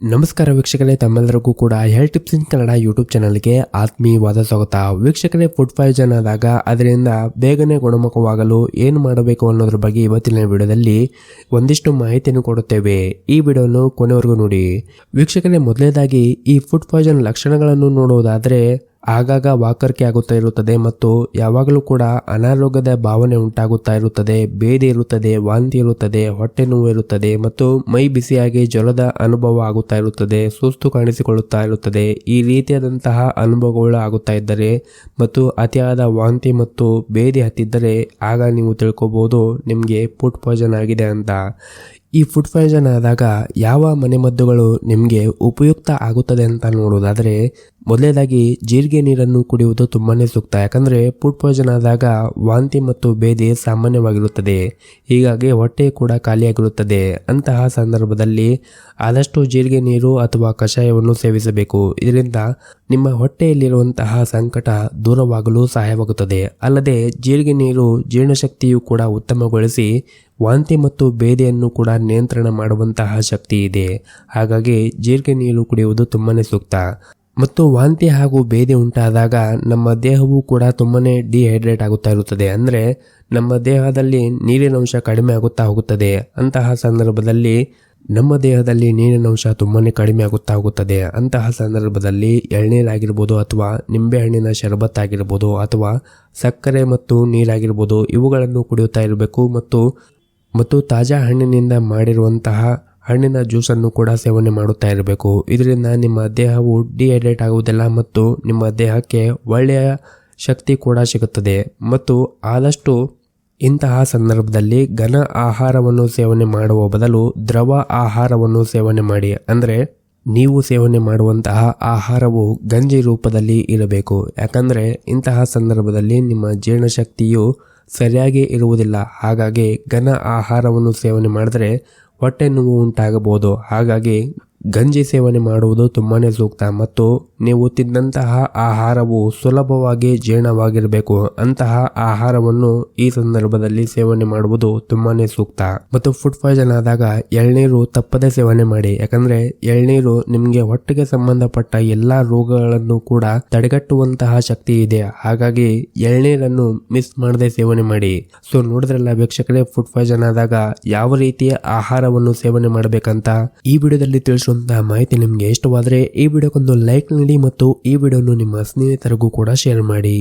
ನಮಸ್ಕಾರ ವೀಕ್ಷಕರೇ, ತಮ್ಮೆಲ್ಲರಿಗೂ ಕೂಡ health tips in Kannada YouTube ಚಾನಲ್ಗೆ ಆತ್ಮೀಯವಾದ ಸ್ವಾಗತ. ವೀಕ್ಷಕರೇ ಫುಡ್ ಪಾಯ್ಸನ್ ಆದಾಗ ಅದರಿಂದ ಬೇಗನೆ ಗುಣಮುಖವಾಗಲು ಏನು ಮಾಡಬೇಕು ಅನ್ನೋದ್ರ ಬಗ್ಗೆ ಇವತ್ತಿನ ವಿಡಿಯೋದಲ್ಲಿ ಒಂದಿಷ್ಟು ಮಾಹಿತಿಯನ್ನು ಕೊಡುತ್ತೇವೆ. ಈ ವಿಡಿಯೋನು ಕೊನೆವರೆಗೂ ನೋಡಿ. ವೀಕ್ಷಕರೇ ಮೊದಲನೇದಾಗಿ ಈ ಫುಡ್ ಪಾಯ್ಸನ್ ಲಕ್ಷಣಗಳನ್ನು ನೋಡುವುದಾದರೆ ಆಗಾಗ ವಾಕರಿಕೆ ಆಗುತ್ತಾ ಇರುತ್ತದೆ ಮತ್ತು ಯಾವಾಗಲೂ ಕೂಡ ಅನಾರೋಗ್ಯದ ಭಾವನೆ ಉಂಟಾಗುತ್ತಾ ಇರುತ್ತದೆ, ಬೇದಿ ಇರುತ್ತದೆ, ವಾಂತಿ ಇರುತ್ತದೆ, ಹೊಟ್ಟೆ ನೋವು ಇರುತ್ತದೆ ಮತ್ತು ಮೈ ಬಿಸಿಯಾಗಿ ಜ್ವರದ ಅನುಭವ ಆಗುತ್ತಾ ಇರುತ್ತದೆ, ಸುಸ್ತು ಕಾಣಿಸಿಕೊಳ್ಳುತ್ತಾ ಇರುತ್ತದೆ. ಈ ರೀತಿಯಾದಂತಹ ಅನುಭವಗಳು ಆಗುತ್ತಾ ಇದ್ದರೆ ಮತ್ತು ಅತಿಯಾದ ವಾಂತಿ ಮತ್ತು ಬೇದಿ ಹತ್ತಿದ್ದರೆ ಆಗ ನೀವು ತಿಳ್ಕೊಬಹುದು ನಿಮಗೆ ಫುಡ್ ಪಾಯ್ಸನ್ ಆಗಿದೆ ಅಂತ. ಈ ಫುಡ್ ಪಾಯ್ಸನ್ ಆದಾಗ ಯಾವ ಮನೆಮದ್ದುಗಳು ನಿಮಗೆ ಉಪಯುಕ್ತ ಆಗುತ್ತದೆ ಅಂತ ನೋಡೋದಾದರೆ ಮೊದಲೇದಾಗಿ ಜೀರಿಗೆ ನೀರನ್ನು ಕುಡಿಯುವುದು ತುಂಬಾ ಸೂಕ್ತ. ಯಾಕಂದರೆ ಫುಡ್ ಪಾಯ್ಸನ್ ಆದಾಗ ವಾಂತಿ ಮತ್ತು ಬೇದಿ ಸಾಮಾನ್ಯವಾಗಿರುತ್ತದೆ. ಹೀಗಾಗಿ ಹೊಟ್ಟೆ ಕೂಡ ಖಾಲಿಯಾಗಿರುತ್ತದೆ. ಅಂತಹ ಸಂದರ್ಭದಲ್ಲಿ ಆದಷ್ಟು ಜೀರಿಗೆ ನೀರು ಅಥವಾ ಕಷಾಯವನ್ನು ಸೇವಿಸಬೇಕು. ಇದರಿಂದ ನಿಮ್ಮ ಹೊಟ್ಟೆಯಲ್ಲಿರುವಂತಹ ಸಂಕಟ ದೂರವಾಗಲು ಸಹಾಯವಾಗುತ್ತದೆ. ಅಲ್ಲದೆ ಜೀರಿಗೆ ನೀರು ಜೀರ್ಣಶಕ್ತಿಯು ಕೂಡ ಉತ್ತಮಗೊಳಿಸಿ ವಾಂತಿ ಮತ್ತು ಬೇದೆಯನ್ನು ಕೂಡ ನಿಯಂತ್ರಣ ಮಾಡುವಂತಹ ಶಕ್ತಿ ಇದೆ. ಹಾಗಾಗಿ ಜೀರಿಗೆ ನೀರು ಕುಡಿಯುವುದು ತುಂಬಾ ಸೂಕ್ತ. ಮತ್ತು ವಾಂತಿ ಹಾಗೂ ಬೇದಿ ಉಂಟಾದಾಗ ನಮ್ಮ ದೇಹವು ಕೂಡ ತುಂಬಾ ಡಿಹೈಡ್ರೇಟ್ ಆಗುತ್ತಾ ಇರುತ್ತದೆ. ಅಂದರೆ ನಮ್ಮ ದೇಹದಲ್ಲಿ ನೀರಿನ ಅಂಶ ಕಡಿಮೆ ಆಗುತ್ತಾ ಹೋಗುತ್ತದೆ. ಅಂತಹ ಸಂದರ್ಭದಲ್ಲಿ ನಮ್ಮ ದೇಹದಲ್ಲಿ ನೀರಿನ ಅಂಶ ತುಂಬಾ ಕಡಿಮೆ ಆಗುತ್ತಾ ಹೋಗುತ್ತದೆ. ಅಂತಹ ಸಂದರ್ಭದಲ್ಲಿ ಎಳ್ನೀರಾಗಿರ್ಬೋದು ಅಥವಾ ನಿಂಬೆಹಣ್ಣಿನ ಶರಬತ್ ಆಗಿರ್ಬೋದು ಅಥವಾ ಸಕ್ಕರೆ ಮತ್ತು ನೀರಾಗಿರ್ಬೋದು ಇವುಗಳನ್ನು ಕುಡಿಯುತ್ತಾ ಇರಬೇಕು. ಮತ್ತು ಮತ್ತು ತಾಜಾ ಹಣ್ಣಿನಿಂದ ಮಾಡಿರುವಂತಹ ಹಣ್ಣಿನ ಜ್ಯೂಸನ್ನು ಕೂಡ ಸೇವನೆ ಮಾಡುತ್ತಾ ಇರಬೇಕು. ಇದರಿಂದ ನಿಮ್ಮ ದೇಹವು ಡಿಹೈಡ್ರೇಟ್ ಆಗುವುದಿಲ್ಲ ಮತ್ತು ನಿಮ್ಮ ದೇಹಕ್ಕೆ ಒಳ್ಳೆಯ ಶಕ್ತಿ ಕೂಡ ಸಿಗುತ್ತದೆ. ಮತ್ತು ಆದಷ್ಟು ಇಂತಹ ಸಂದರ್ಭದಲ್ಲಿ ಘನ ಆಹಾರವನ್ನು ಸೇವನೆ ಮಾಡುವ ಬದಲು ದ್ರವ ಆಹಾರವನ್ನು ಸೇವನೆ ಮಾಡಿ. ಅಂದರೆ ನೀವು ಸೇವನೆ ಮಾಡುವಂತಹ ಆಹಾರವು ಗಂಜಿ ರೂಪದಲ್ಲಿ ಇರಬೇಕು. ಯಾಕಂದರೆ ಇಂತಹ ಸಂದರ್ಭದಲ್ಲಿ ನಿಮ್ಮ ಜೀರ್ಣಶಕ್ತಿಯು ಸರಿಯಾಗಿ ಇರುವುದಿಲ್ಲ. ಹಾಗಾಗಿ ಘನ ಆಹಾರವನ್ನು ಸೇವನೆ ಮಾಡಿದರೆ ಹೊಟ್ಟೆ ನೋವು ಉಂಟಾಗಬಹುದು. ಹಾಗಾಗಿ ಗಂಜಿ ಸೇವನೆ ಮಾಡುವುದು ತುಂಬಾನೇ ಸೂಕ್ತ ಮತ್ತು ನೀವು ತಿಂದಂತಹ ಆಹಾರವು ಸುಲಭವಾಗಿ ಜೀರ್ಣವಾಗಿರಬೇಕು. ಅಂತಹ ಆಹಾರವನ್ನು ಈ ಸಂದರ್ಭದಲ್ಲಿ ಸೇವನೆ ಮಾಡುವುದು ತುಂಬಾನೇ ಸೂಕ್ತ. ಮತ್ತು ಫುಡ್ ಪಾಯ್ಸನ್ ಆದಾಗ ಎಳ್ನೀರು ತಪ್ಪದೆ ಸೇವನೆ ಮಾಡಿ. ಯಾಕಂದ್ರೆ ಎಳ್ನೀರು ನಿಮಗೆ ಹೊಟ್ಟೆಗೆ ಸಂಬಂಧಪಟ್ಟ ಎಲ್ಲಾ ರೋಗಗಳನ್ನು ಕೂಡ ತಡೆಗಟ್ಟುವಂತಹ ಶಕ್ತಿ ಇದೆ. ಹಾಗಾಗಿ ಎಳ್ನೀರನ್ನು ಮಿಸ್ ಮಾಡದೆ ಸೇವನೆ ಮಾಡಿ. ಸೊ ನೋಡಿದ್ರಲ್ಲ ವೀಕ್ಷಕರೇ ಫುಡ್ ಪಾಯ್ಸನ್ ಆದಾಗ ಯಾವ ರೀತಿಯ ಆಹಾರವನ್ನು ಸೇವನೆ ಮಾಡಬೇಕಂತ ಈ ವಿಡಿಯೋದಲ್ಲಿ ತಿಳಿಸುವಂತಹ ಮಾಹಿತಿ ನಿಮಗೆ ಇಷ್ಟವಾದರೆ ಈ ವಿಡಿಯೋಕ್ಕೊಂದು ಲೈಕ್ ನೀಡಿ ಮತ್ತು ಈ ವಿಡಿಯೋನು ನಿಮ್ಮ ಸ್ನೇಹಿತರಿಗೂ ಕೂಡ ಶೇರ್ ಮಾಡಿ.